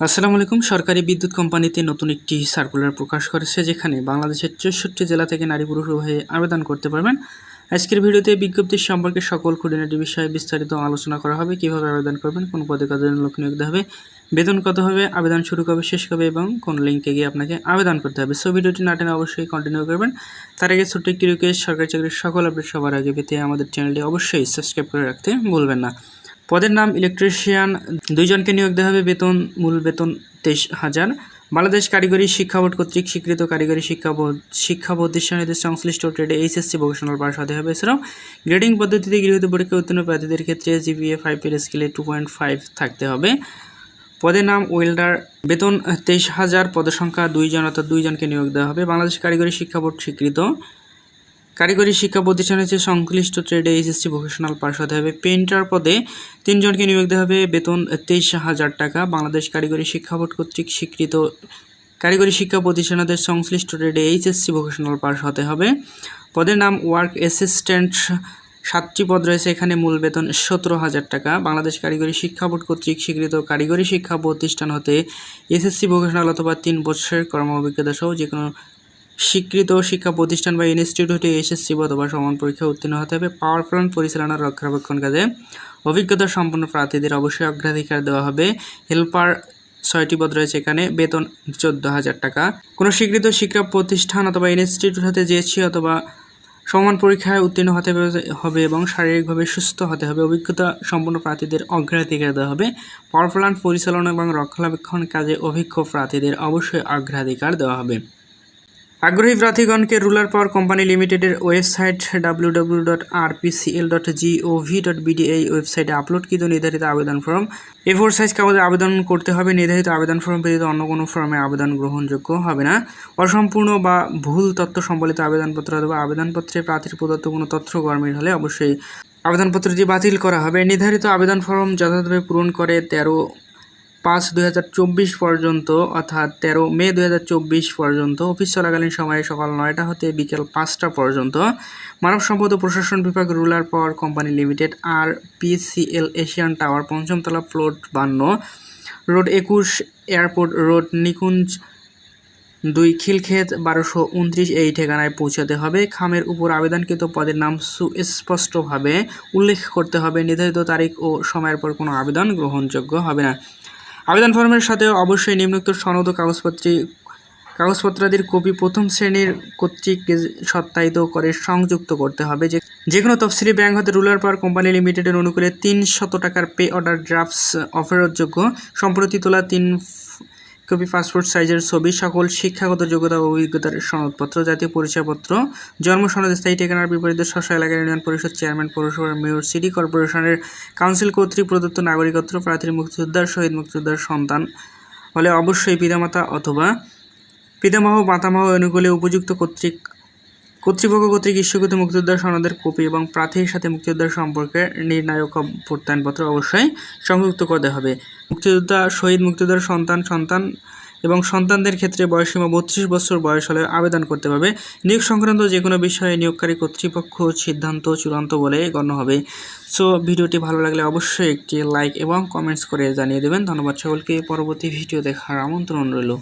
আসসালামু আলাইকুম। সরকারি বিদ্যুৎ কোম্পানিতে নতুন একটি সার্কুলার প্রকাশ করেছে, যেখানে বাংলাদেশের চৌষট্টি জেলা থেকে নারী পুরুষ উভয়ে আবেদন করতে পারবেন। আজকের ভিডিওতে বিজ্ঞপ্তির সম্পর্কে সকল খুঁটিনাটি বিষয়ে বিস্তারিত আলোচনা করা হবে, কীভাবে আবেদন করবেন, কোন পদে কতজন লোক নিয়োগ হবে, বেতন কত হবে, আবেদন শুরু কবে, শেষ কবে, এবং কোন লিঙ্কে গিয়ে আপনাকে আবেদন করতে হবে। সো ভিডিওটি না টেনে অবশ্যই কন্টিনিউ করবেন। তার আগে ছোট্ট একটি রিকোয়েস্ট সরকারি চাকরির সকল আপডেট সবার আগে পেতে আমাদের চ্যানেলটি অবশ্যই সাবস্ক্রাইব করে রাখতে ভুলবেন না। পদের নাম ইলেকট্রিশিয়ান। দুইজনকে নিয়োগ দেওয়া হবে বেতন, মূল বেতন তেইশ হাজার। বাংলাদেশ কারিগরি শিক্ষা বোর্ড কর্তৃক স্বীকৃত কারিগরি শিক্ষা শিক্ষা প্রতিষ্ঠানের সংশ্লিষ্ট ট্রেডে এইচএসসি ভোকেশনাল পাস হতে হবে। এছাড়াও গ্রেডিং পদ্ধতিতে গৃহীত পরীক্ষা উত্তীর্ণ প্রার্থীদের ক্ষেত্রে জিপিএ ফাইভের স্কেলে টু পয়েন্ট ফাইভ থাকতে হবে। পদের নাম ওয়েল্ডার বেতন তেইশ হাজার। পদসংখ্যা দুইজন অর্থাৎ দুইজনকে নিয়োগ দেওয়া হবে। বাংলাদেশ কারিগরি শিক্ষা বোর্ড স্বীকৃত। কারিগরি শিক্ষা প্রতিষ্ঠানের যে সংশ্লিষ্ট ট্রেডে এইচএসসি ভোকেশনাল পাস হতে হবে পেন্টার পদে তিনজনকে নিয়োগ দেওয়া হবে। বেতন তেইশ হাজার টাকা। বাংলাদেশ কারিগরি শিক্ষা বোর্ড কর্তৃক স্বীকৃত কারিগরি শিক্ষা প্রতিষ্ঠানদের সংশ্লিষ্ট ট্রেডে এইচএসসি ভোকেশনাল পাস হতে হবে। পদের নাম ওয়ার্ক অ্যাসিস্ট্যান্ট সাতটি পদ রয়েছে। এখানে মূল বেতন সতেরো হাজার টাকা। বাংলাদেশ কারিগরি শিক্ষা বোর্ড কর্তৃক স্বীকৃত কারিগরি শিক্ষা প্রতিষ্ঠান হতে এসএসসি ভোকেশনাল অথবা তিন বছরের কর্ম অভিজ্ঞতা সহ যে কোনো স্বীকৃত শিক্ষা প্রতিষ্ঠান বা ইনস্টিটিউটে এসএসসি অথবা সমান পরীক্ষা উত্তীর্ণ হতে হবে। পাওয়ার প্ল্যান্ট পরিচালনার রক্ষণাবেক্ষণ কাজে অভিজ্ঞতা সম্পন্ন প্রার্থীদের অবশ্যই অগ্রাধিকার দেওয়া হবে। হেল্পার ছয়টি পদ রয়েছে এখানে, বেতন চোদ্দ হাজার টাকা। কোনো স্বীকৃত শিক্ষা প্রতিষ্ঠান অথবা ইনস্টিটিউট হতে জিএসসি অথবা সমান পরীক্ষায় উত্তীর্ণ হতে হবে এবং শারীরিকভাবে সুস্থ হতে হবে, অভিজ্ঞতা সম্পন্ন প্রার্থীদের অগ্রাধিকার দেওয়া হবে। পাওয়ার প্ল্যান্ট পরিচালনা এবং রক্ষণাবেক্ষণ কাজে অভিজ্ঞ প্রার্থীদের অবশ্যই অগ্রাধিকার দেওয়া হবে। আগ্রহী প্রার্থীগণকে রুলার পাওয়ার কোম্পানি লিমিটেডের website W W dot R PCL dot GOV dot BD এই ওয়েবসাইটে আপলোডকৃত নির্ধারিত আবেদন ফর্ম। এ ফোর সাইজ কাগজে আবেদন করতে হবে। নির্ধারিত আবেদন ফর্ম ব্যতীত অন্য কোনো ফর্মে আবেদন গ্রহণযোগ্য হবে না। অসম্পূর্ণ বা ভুল তথ্য সম্বলিত আবেদনপত্র অথবা আবেদনপত্রে প্রার্থীর প্রদত্ত কোনো তথ্য গরমিল হলে অবশ্যই আবেদনপত্রটি বাতিল করা হবে। নির্ধারিত আবেদন ফর্ম যথাযথভাবে পূরণ করে তেরো পাঁচ দুই পর্যন্ত অর্থাৎ তেরো মে দু হাজার চব্বিশ পর্যন্ত অফিস চলাকালীন সময়ে সকাল নয়টা হতে বিকেল পাঁচটা পর্যন্ত মানব সম্পদ ও প্রশাসন বিভাগ rural power company limited R PCL Asian tower পঞ্চমতলা ফ্লোট বান্ন রোড একুশ এয়ারপোর্ট রোড নিকুঞ্জ দুই খিলক্ষেত বারোশো উনত্রিশ এই ঠিকানায় পৌঁছাতে হবে। খামের উপর আবেদনকৃত পদের নাম সুস্পষ্টভাবে উল্লেখ করতে হবে। নির্ধারিত তারিখ ও সময়ের পর কোনো আবেদন গ্রহণযোগ্য হবে না। আবেদন ফর্মের সাথে অবশ্যই নিম্নোক্ত সনদ ও কাগজপত্রে কাগজপত্রাদির কপি প্রথম শ্রেণির কর্তৃক সত্যায়িত করে সংযুক্ত করতে হবে। যে যে কোনো তফসিলি ব্যাংক হতে রুলার পাওয়ার কোম্পানি লিমিটেডের অনুকূলে তিন শত টাকার পে অর্ডার ড্রাফটস অফেরতযোগ্য সম্প্রতি তোলা তিন কপি, পাসপোর্ট, সাইজের ছবি, সকল শিক্ষাগত যোগ্যতা ও অভিজ্ঞতার সনদপত্র, জাতীয় পরিচয়পত্র, জন্ম সনদ, স্থায়ী ঠিকানার বিপরীতে শস্য এলাকার ইউনিয়ন পরিষদ চেয়ারম্যান, পৌরসভার মেয়র, সিটি কর্পোরেশনের কাউন্সিল কর্তৃক প্রদত্ত নাগরিকত্ব, প্রার্থীর মুক্তিযোদ্ধার, শহীদ মুক্তিযোদ্ধার সন্তান হলে অবশ্যই পিতামাতা অথবা পিতামহ, মাতামহ, অনুকূলে উপযুক্ত কর্তৃক কর্তৃপক্ষ কর্তৃক ইস্যুকৃত মুক্তিযোদ্ধার সনদের কপি এবং প্রার্থীর সাথে মুক্তিযোদ্ধার সম্পর্কে নির্ণায়ক প্রত্যয়নপত্র অবশ্যই সংযুক্ত করতে হবে। মুক্তিযোদ্ধা, শহীদ মুক্তিযোদ্ধার সন্তান সন্তান এবং সন্তানদের ক্ষেত্রে বয়সীমা বত্রিশ বছর বয়স হলে আবেদন করতে হবে নিয়োগ সংক্রান্ত যে কোনো বিষয়ে নিয়োগকারী কর্তৃপক্ষ সিদ্ধান্ত চূড়ান্ত বলে গণ্য হবে। সো, ভিডিওটি ভালো লাগলে অবশ্যই একটি লাইক এবং কমেন্টস করে জানিয়ে দেবেন। ধন্যবাদ সকলকে। পরবর্তী ভিডিও দেখার আমন্ত্রণ রইল।